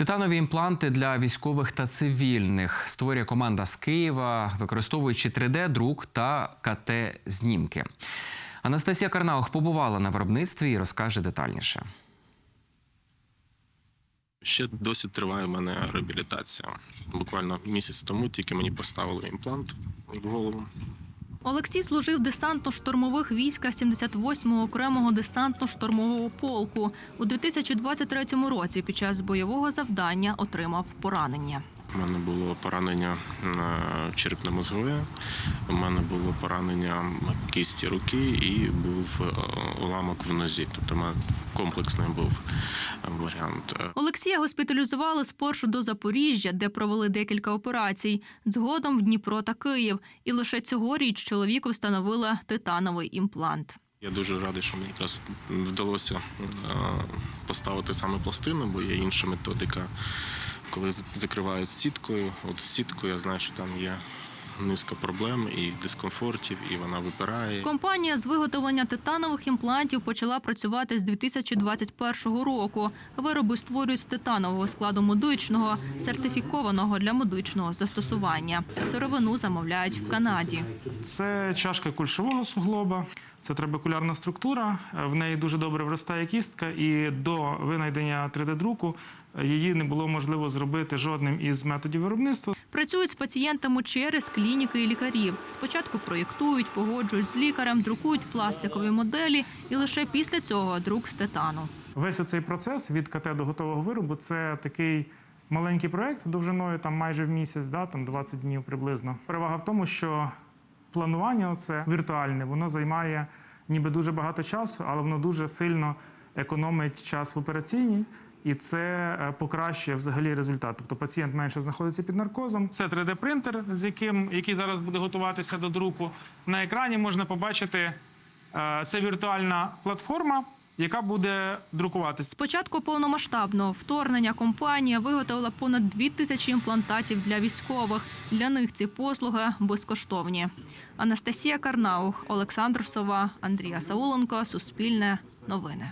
Титанові імпланти для військових та цивільних створює команда з Києва, використовуючи 3D-друк та КТ-знімки. Анастасія Карнаух побувала на виробництві і розкаже детальніше. Ще досі триває в мене реабілітація. Буквально місяць тому тільки мені поставили імплант в голову. Олексій служив десантно-штурмових військах 78-го окремого десантно-штурмового полку. У 2023 році під час бойового завдання отримав поранення. У мене було поранення черепно-мозгове, у мене було поранення кисті руки і був е, уламок в нозі. Тобто у мене комплексний був варіант. Олексія госпіталізували спершу до Запоріжжя, де провели декілька операцій. Згодом в Дніпро та Київ. І лише цьогоріч чоловіку встановили титановий імплант. Я дуже радий, що мені якраз вдалося е, поставити саме пластину, бо є інша методика, коли закривають сіткою. От з сіткою я знаю, що там є низка проблем і дискомфортів, і вона випирає. Компанія з виготовлення титанових імплантів почала працювати з 2021 року. Вироби створюють з титанового складу медичного, сертифікованого для медичного застосування. Сировину замовляють в Канаді. Це чашка кульшового суглоба, це трабекулярна структура. В неї дуже добре вростає кістка, і до винайдення 3D-друку її не було можливо зробити жодним із методів виробництва. Працюють з пацієнтами через клініки і лікарів. Спочатку проєктують, погоджують з лікарем, друкують пластикові моделі, і лише після цього друк з титану. Весь цей процес від КТ до готового виробу це такий маленький проект довжиною там майже в місяць, да, там 20 днів приблизно. Перевага в тому, що планування це віртуальне, воно займає ніби дуже багато часу, але воно дуже сильно економить час в операційній. І це е, покращує взагалі результат. Тобто пацієнт менше знаходиться під наркозом. Це 3D-принтер, з яким який зараз буде готуватися до друку. На екрані можна побачити е, це віртуальна платформа, яка буде друкуватися. З початку повномасштабного вторгнення компанія виготовила понад дві тисячі імплантатів для військових. Для них ці послуги безкоштовні. Анастасія Карнаух, Олександр Сова, Андрія Сауленко, Суспільне новини.